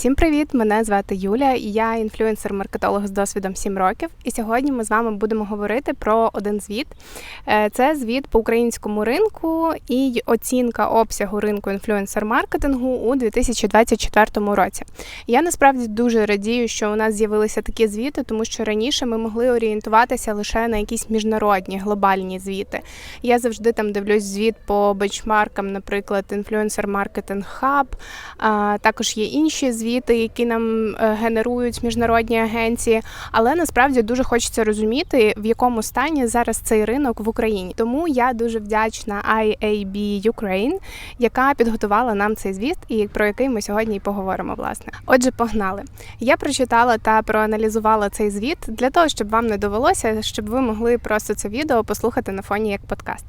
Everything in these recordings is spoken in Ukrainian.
Всім привіт! Мене звати Юля, і я інфлюенсер-маркетолог з досвідом 7 років. І сьогодні ми з вами будемо говорити про один звіт. Е, Це звіт по українському ринку і оцінка обсягу ринку інфлюенсер-маркетингу у 2024 році. Я насправді дуже радію, що у нас з'явилися такі звіти, тому що раніше ми могли орієнтуватися лише на якісь міжнародні глобальні звіти. Я завжди там дивлюсь звіт по бенчмаркам, наприклад, Hub, а, Також є інші звіти, які нам е, генерують міжнародні агенції. Але насправді дуже хочеться розуміти, в якому стані зараз цей ринок в Україні. Тому я дуже вдячна IAB Ukraine, яка підготувала нам цей звіт, і про який ми сьогодні і поговоримо. Власне, отже, погнали. Я прочитала та проаналізувала цей звіт для того, щоб вам не довелося, щоб ви могли просто це відео послухати на фоні як подкаст.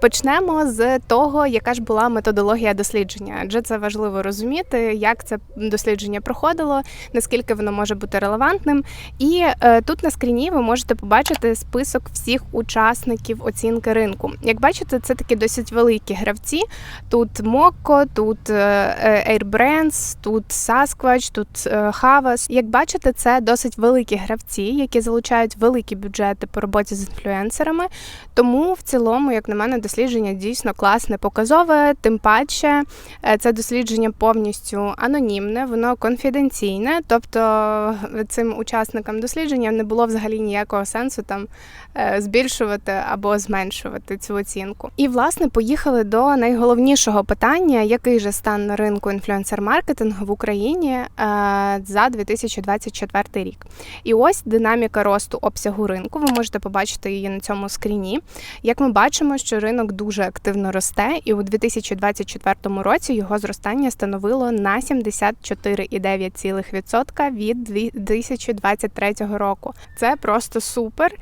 Почнемо з того, яка ж була методологія дослідження, адже це важливо розуміти, як це дослідження проходило, наскільки воно може бути релевантним. І е, тут на скріні ви можете побачити список всіх учасників оцінки ринку. Як бачите, це такі досить великі гравці. Тут Mokko, тут е, Airbrands, тут Sasquatch, тут е, Havas. Як бачите, це досить великі гравці, які залучають великі бюджети по роботі з інфлюенсерами. Тому в цілому, як на мене, дослідження дійсно класне, показове. Тим паче, е, це дослідження повністю анонімне, воно конфіденційне, тобто цим учасникам дослідження не було взагалі ніякого сенсу там е, збільшувати або зменшувати цю оцінку. І власне поїхали до найголовнішого питання, який же стан ринку інфлюенсер-маркетингу в Україні е, за 2024 рік. І ось динаміка росту обсягу ринку. Ви можете побачити її на цьому скріні. Як ми бачимо, що ринок дуже активно росте, і у 2024 році його зростання становило на 74,9% від 2023 року. Це просто супер.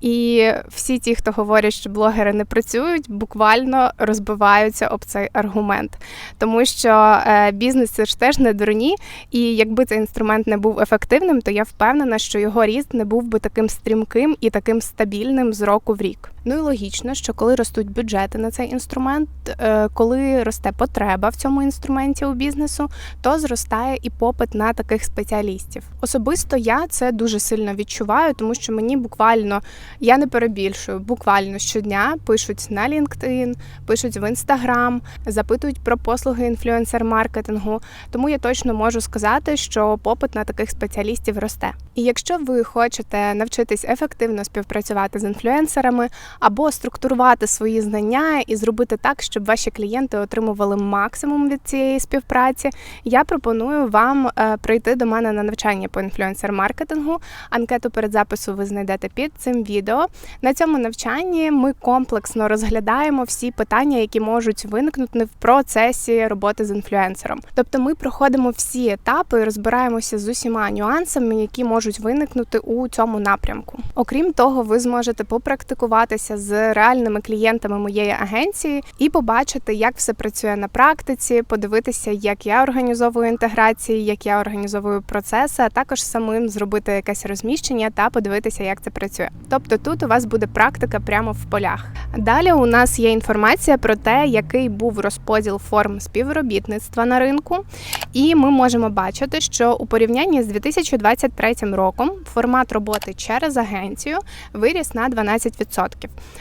І всі ті, хто говорять, що блогери не працюють, буквально розбиваються об цей аргумент, тому що е, бізнес це ж теж не дурні, і якби цей інструмент не був ефективним, то я впевнена, що його ріст не був би таким стрімким і таким стабільним з року в рік. Ну і логічно, що коли ростуть бюджети на цей інструмент, е, коли росте потреба в цьому інструменті у бізнесу, то зростає і попит на таких спеціалістів. Особисто я це дуже сильно відчуваю, тому що мені буквально я не перебільшую, буквально щодня пишуть на LinkedIn, пишуть в Instagram, запитують про послуги інфлюенсер-маркетингу. Тому я точно можу сказати, що попит на таких спеціалістів росте. І якщо ви хочете навчитись ефективно співпрацювати з інфлюенсерами або структурувати свої знання і зробити так, щоб ваші клієнти отримували максимум від цієї співпраці, я пропоную вам е, прийти до мене на навчання по інфлюенсер-маркетингу. Анкету перед запису ви знайдете під цим відео. На цьому навчанні ми комплексно розглядаємо всі питання, які можуть виникнути в процесі роботи з інфлюенсером. Тобто ми проходимо всі етапи, розбираємося з усіма нюансами, які можуть виникнути у цьому напрямку. Окрім того, ви зможете попрактикуватися з реальними клієнтами моєї агенції і побачити, як все працює на практиці, подивитися, як я організовую інтеграції, як я організовую процеси, а також самим зробити якесь розміщення та подивитися, як це працює. Тобто тут у вас буде практика прямо в полях. Далі у нас є інформація про те, який був розподіл форм співробітництва на ринку, і ми можемо бачити, що у порівнянні з 2023 роком формат роботи через агенцію виріс на 12%,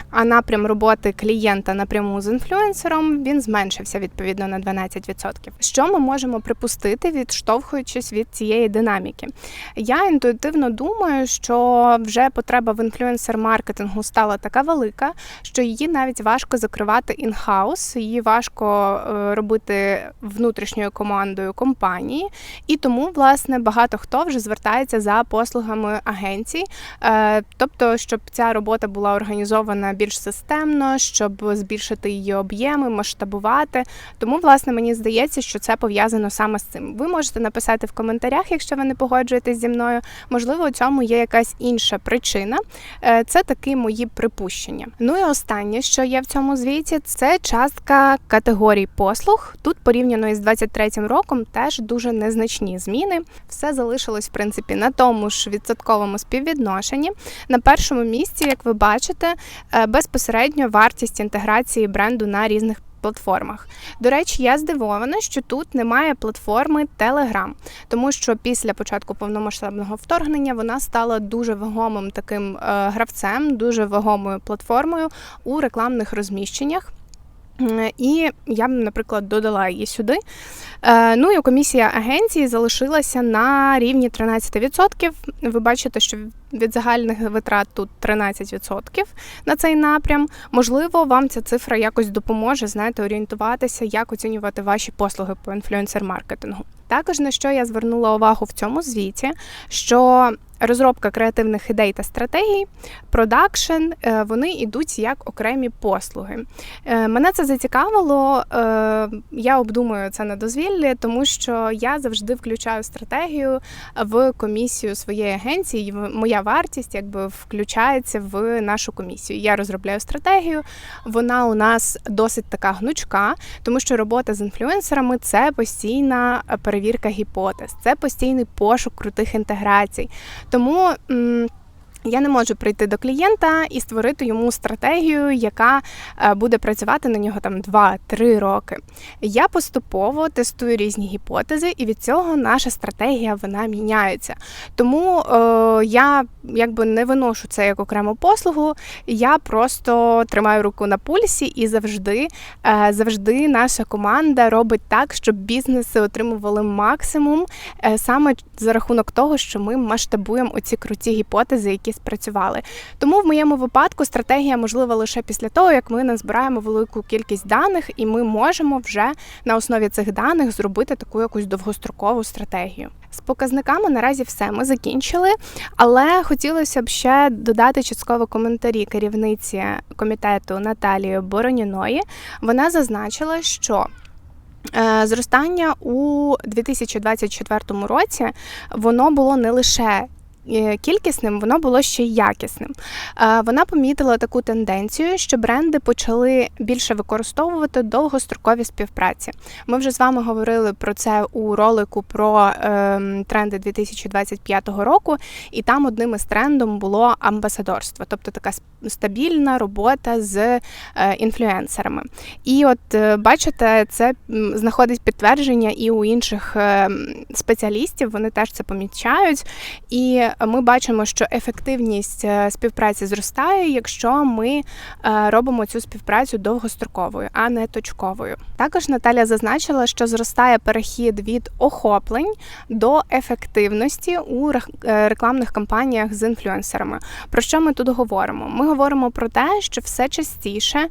а напрям роботи клієнта напряму з інфлюенсером він зменшився відповідно на 12%. Що ми можемо припустити, відштовхуючись від цієї динаміки? Я інтуїтивно думаю, що вже потреба в інфлюенсер-маркетингу стала така велика, що її навіть важко закривати інхаус, її важко е, робити внутрішньою командою компанії, і тому, власне, багато хто вже звертається за послугами агенцій, е, тобто, щоб ця робота була організована більш системно, щоб збільшити її об'єми, масштабувати. Тому, власне, мені здається, що це пов'язано саме з цим. Ви можете написати в коментарях, якщо ви не погоджуєтесь зі мною. Можливо, у цьому є якась інша причина. Е, це такі мої припущення. Ну і останнє, що є в цьому звіті, це частка категорій послуг. Тут порівняно із 23 роком теж дуже незначні зміни. Все залишилось в принципі на тому ж відсотковому співвідношенні. На першому місці, як ви бачите, е, безпосередньо вартість інтеграції бренду на різних платформах. До речі, я здивована, що тут немає платформи Telegram, тому що після початку повномасштабного вторгнення вона стала дуже вагомим таким е, гравцем, дуже вагомою платформою у рекламних розміщеннях. І я б, наприклад, додала її сюди. Е, Ну і комісія агенції залишилася на рівні 13%. Ви бачите, що від загальних витрат тут 13% на цей напрям. Можливо, вам ця цифра якось допоможе, знаєте, орієнтуватися, як оцінювати ваші послуги по інфлюенсер-маркетингу. Також на що я звернула увагу в цьому звіті, що розробка креативних ідей та стратегій, продакшн, е, вони йдуть як окремі послуги. Е, Мене це зацікавило. е, Я обдумую це на дозвіллі, тому що я завжди включаю стратегію в комісію своєї агенції. Моя вартість якби включається в нашу комісію. Я розробляю стратегію. Вона у нас досить така гнучка, тому що робота з інфлюенсерами це постійна перевірка гіпотез, це постійний пошук крутих інтеграцій. Тому. Я не можу прийти до клієнта і створити йому стратегію, яка е, буде працювати на нього там 2-3 роки. Я поступово тестую різні гіпотези, і від цього наша стратегія вона міняється. Тому е, я якби не виношу це як окрему послугу. Я просто тримаю руку на пульсі і завжди, е, завжди наша команда робить так, щоб бізнеси отримували максимум е, саме за рахунок того, що ми масштабуємо оці круті гіпотези, які спрацювали. Тому в моєму випадку стратегія можлива лише після того, як ми назбираємо велику кількість даних, і ми можемо вже на основі цих даних зробити таку якусь довгострокову стратегію. З показниками наразі все. Ми закінчили, але хотілося б ще додати частково коментарі керівниці комітету Наталії Бороніної. Вона зазначила, що е, зростання у 2024 році воно було не лише кількісним, воно було ще й якісним. Е, Вона помітила таку тенденцію, що бренди почали більше використовувати довгострокові співпраці. Ми вже з вами говорили про це у ролику про ем, тренди 2025 року, і там одним із трендом було амбасадорство, тобто така стабільна робота з е, інфлюенсерами. І от е, бачите, це знаходить підтвердження і у інших е, спеціалістів. Вони теж це помічають. І ми бачимо, що ефективність е, співпраці зростає, якщо ми е, робимо цю співпрацю довгостроковою, а не точковою. Також Наталя зазначила, що зростає перехід від охоплень до ефективності у е, рекламних кампаніях з інфлюенсерами. Про що ми тут говоримо? Ми говоримо про те, що все частіше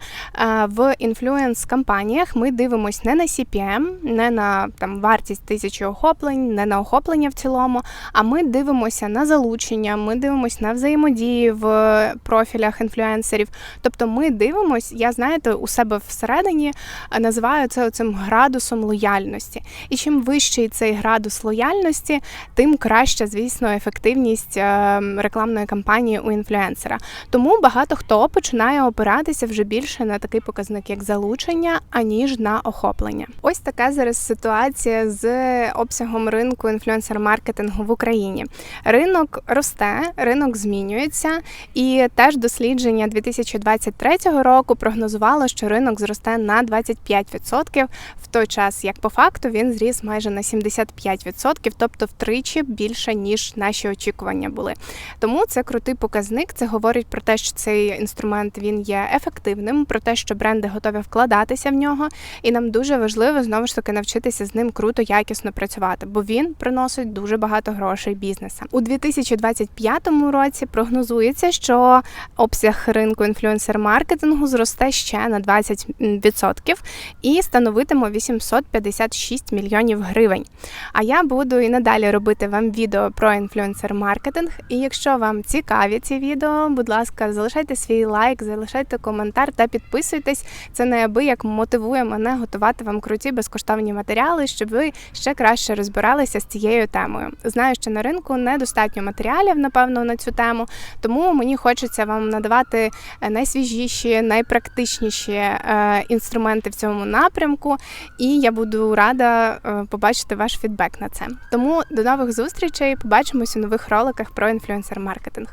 в інфлюенс-кампаніях ми дивимося не на CPM, не на там вартість тисячі охоплень, не на охоплення в цілому, а ми дивимося на залучення, ми дивимося на взаємодії в профілях інфлюенсерів. Тобто ми дивимося, я знаєте, у себе всередині е, називаю це цим градусом лояльності. І чим вищий цей градус лояльності, тим краща, звісно, ефективність е, рекламної кампанії у інфлюенсера. Тому багато хто починає опиратися вже більше на такий показник, як залучення, аніж на охоплення. Ось така зараз ситуація з обсягом ринку інфлюенсер-маркетингу в Україні. Ринок росте, ринок змінюється, і теж дослідження 2023 року прогнозувало, що ринок зросте на 25%, в той час як по факту він зріс майже на 75%, тобто втричі більше ніж наші очікування були. Тому це крутий показник. Це говорить про те, що цей інструмент він є ефективним, про те, що бренди готові вкладатися в нього, і нам дуже важливо знову ж таки навчитися з ним круто, якісно працювати, бо він приносить дуже багато грошей бізнесам. У 2025 році прогнозується, що обсяг ринку інфлюенсер-маркетингу зросте ще на 20% і становитиме 856 мільйонів гривень. А я буду і надалі робити вам відео про інфлюенсер-маркетинг. І якщо вам цікаві ці відео, будь ласка, залишайте свій лайк, залишайте коментар та підписуйтесь. Це неабияк мотивує мене готувати вам круті безкоштовні матеріали, щоб ви ще краще розбиралися з цією темою. Знаю, що на ринку недостатньо матеріалів, напевно, на цю тему, тому мені хочеться вам надавати е, найсвіжіші, найпрактичніші е, інструменти в цьому напрямку, і я буду рада е, побачити ваш фідбек на це. Тому до нових зустрічей. Побачимось у нових роликах про інфлюенсер-маркетинг.